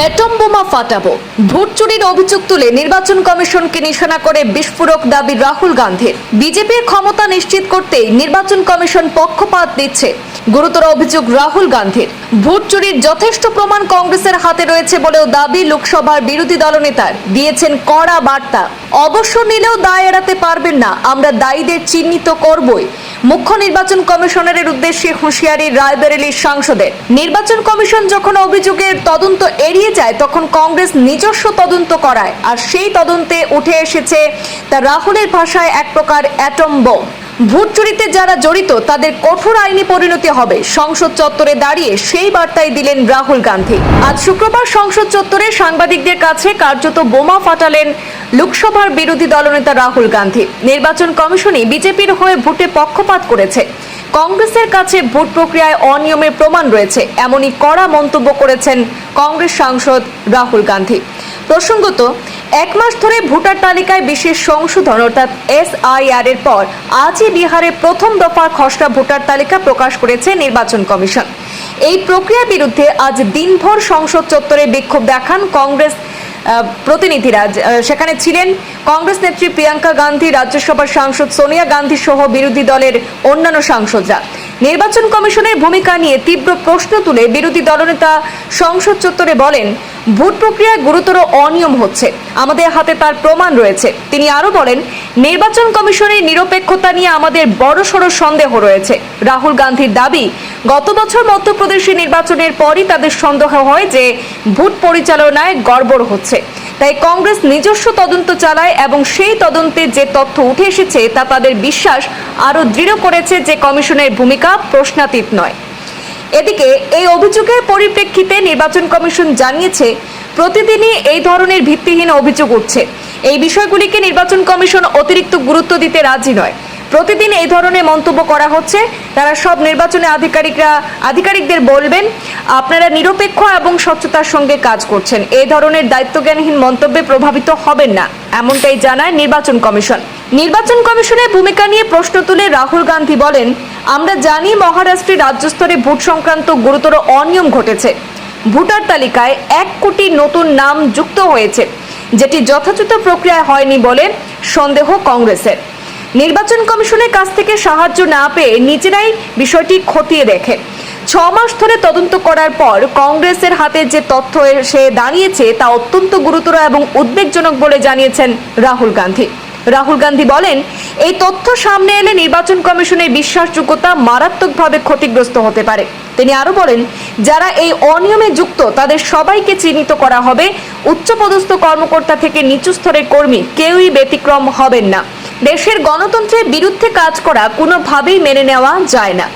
Atom বোমা ফাটাবো। Vote চুরির অভিযোগ তুলে নির্বাচন কমিশনকে নিশানা করে বিস্ফোরক দাবি রাহুল গান্ধীর। বিজেপির ক্ষমতা নিশ্চিত করতেই নির্বাচন কমিশন পক্ষপাত দিচ্ছে। গুরুতর অভিযোগ রাহুল গান্ধীর। ভোট চুরির যথেষ্ট প্রমাণ কংগ্রেসের হাতে রয়েছে বলেও দাবি লোকসভার বিরোধী দলনেতার। দিয়েছেন কড়া বার্তা। অবশ্য নিলেও দায় এড়াতে পারবেন না। আমরা দায়ীদের চিহ্নিত করবই। মুখ্য নির্বাচন কমিশনারের উদ্দেশ্যে হুঁশিয়ারি রায়বেরেলির সাংসদের। নির্বাচন কমিশন যখন অভিযোগের তদন্ত এড়িয়ে যায়, তখন কংগ্রেস নিজস্ব তদন্ত করায়। আর সেই তদন্তে উঠে এসেছে তা রাহুলের ভাষায় এক প্রকার অ্যাটম বোম। ভোট চুরিতে যারা জড়িত, তাদের কঠোর আইনি পরিণতি হবে। সংসদ চত্বরে দাঁড়িয়ে সেই বার্তাই দিলেন রাহুল গান্ধী। আজ শুক্রবার সংসদ চত্বরে সাংবাদিকদের কাছে কার্যত বোমা ফাটালেন লোকসভার বিরোধী দলনেতা রাহুল গান্ধী। নির্বাচন কমিশনই বিজেপির হয়ে ভোটে পক্ষপাত করেছে। কংগ্রেসের কাছে ভোট প্রক্রিয়ায় অনিয়মের প্রমাণ রয়েছে, এমনই কড়া মন্তব্য করেছেন কংগ্রেস সাংসদ রাহুল গান্ধী। প্রসঙ্গত এক মাস ধরে ভোটার তালিকায় বিশেষ সংশোধন, অর্থাৎ এসআইআর এর পর আজই বিহারে প্রথম দফার খসড়া ভোটার তালিকা প্রকাশ করেছে নির্বাচন কমিশন। এই প্রক্রিয়ার বিরুদ্ধে আজ দিনভর সংসদ চত্বরে বিক্ষোভ দেখান কংগ্রেস প্রতিনিধিরা। সেখানে ছিলেন কংগ্রেস নেত্রী প্রিয়াঙ্কা গান্ধী, রাজ্যসভার সাংসদ সোনিয়া গান্ধী সহ বিরোধী দলের অন্যান্য সাংসদরা। নির্বাচন কমিশনের ভূমিকা নিয়ে তীব্র প্রশ্ন তুলে বিরোধী দলনেতা সংসদ চত্বরে বলেন ভোট প্রক্রিয়ায় গুরুতর অনিয়ম হচ্ছে। আমাদের হাতে তার প্রমাণ রয়েছে। তিনি আরও বলেন, নির্বাচন কমিশনের নিরপেক্ষতা নিয়ে আমাদের বড়সড় সন্দেহ রয়েছে। রাহুল গান্ধীর দাবি, গত বছর মধ্যপ্রদেশে নির্বাচনের পরই তাদের সন্দেহ হয় যে ভোট পরিচালনায় গড়বড় হচ্ছে। তাই কংগ্রেস নিজস্ব তদন্ত চালায় এবং সেই তদন্তে যে তথ্য উঠে এসেছে তা তাদের বিশ্বাস আরও দৃঢ় করেছে যে কমিশনের ভূমিকা প্রশ্নাতীত নয়। এদিকে এই অভিযোগের পরিপ্রেক্ষিতে নির্বাচন কমিশন জানিয়েছে, প্রতিদিনই এই ধরনের ভিত্তিহীন অভিযোগ উঠছে। এই বিষয়গুলিকে নির্বাচন কমিশন অতিরিক্ত গুরুত্ব দিতে রাজি নয়। প্রতিদিন এই ধরনের মন্তব্য করা হচ্ছে। তারা সব নির্বাচনে আধিকারিকরা, আধিকারিকদের বলবেন, আপনারা নিরপেক্ষ এবং স্বচ্ছতার সঙ্গে কাজ করছেন। এই ধরনের দায়িত্বজ্ঞানহীন মন্তব্যে প্রভাবিত হবেন না, এমনটাই জানায় নির্বাচন কমিশন। নির্বাচন কমিশনের ভূমিকা নিয়ে প্রশ্ন তুলে রাহুল গান্ধী বলেন, আমরা জানি মহারাষ্ট্রে রাজ্য স্তরে ভোট সংক্রান্ত গুরুতর অনিয়ম ঘটেছে। ভোটার তালিকায় এক কোটি নতুন নাম যুক্ত হয়েছে, যেটি যথাযথ প্রক্রিয়ায় হয়নি বলে সন্দেহ কংগ্রেসের। নির্বাচন কমিশনের কাছ থেকে সাহায্য না পেয়ে নিজেরাই বিষয়টি খতিয়ে দেখে। ছ মাস ধরে তদন্ত করার পর কংগ্রেসের হাতে যে তথ্য এসে দাঁড়িয়েছে তা অত্যন্ত গুরুতর এবং উদ্বেগজনক বলে জানিয়েছেন রাহুল গান্ধী। রাহুল গান্ধী বলেন, এই তথ্য সামনে এলে নির্বাচন কমিশনের বিশ্বাসযোগ্যতা মারাত্মকভাবে ক্ষতিগ্রস্ত হতে পারে। তিনি আরও বলেন, যারা এই অনিয়মে যুক্ত, তাদের সবাইকে চিহ্নিত করা হবে। উচ্চপদস্থ কর্মকর্তা থেকে নিচু স্তরের কর্মী কেউই ব্যতিক্রম হবেন না। দেশের গণতন্ত্রের বিরুদ্ধে কাজ করা কোনোভাবেই মেনে নেওয়া যায় না।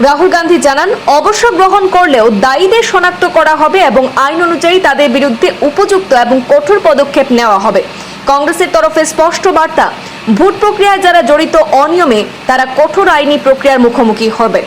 রাহুল গান্ধী জানান, অবসর গ্রহণ করলেও দায়ীদের শনাক্ত করা হবে এবং আইন অনুযায়ী তাদের বিরুদ্ধে উপযুক্ত এবং কঠোর পদক্ষেপ নেওয়া হবে। কংগ্রেসের তরফে স্পষ্ট বার্তা, ভোট প্রক্রিয়ায় যারা জড়িত অনিয়মে তারা কঠোর আইনি প্রক্রিয়ার মুখোমুখি হবে।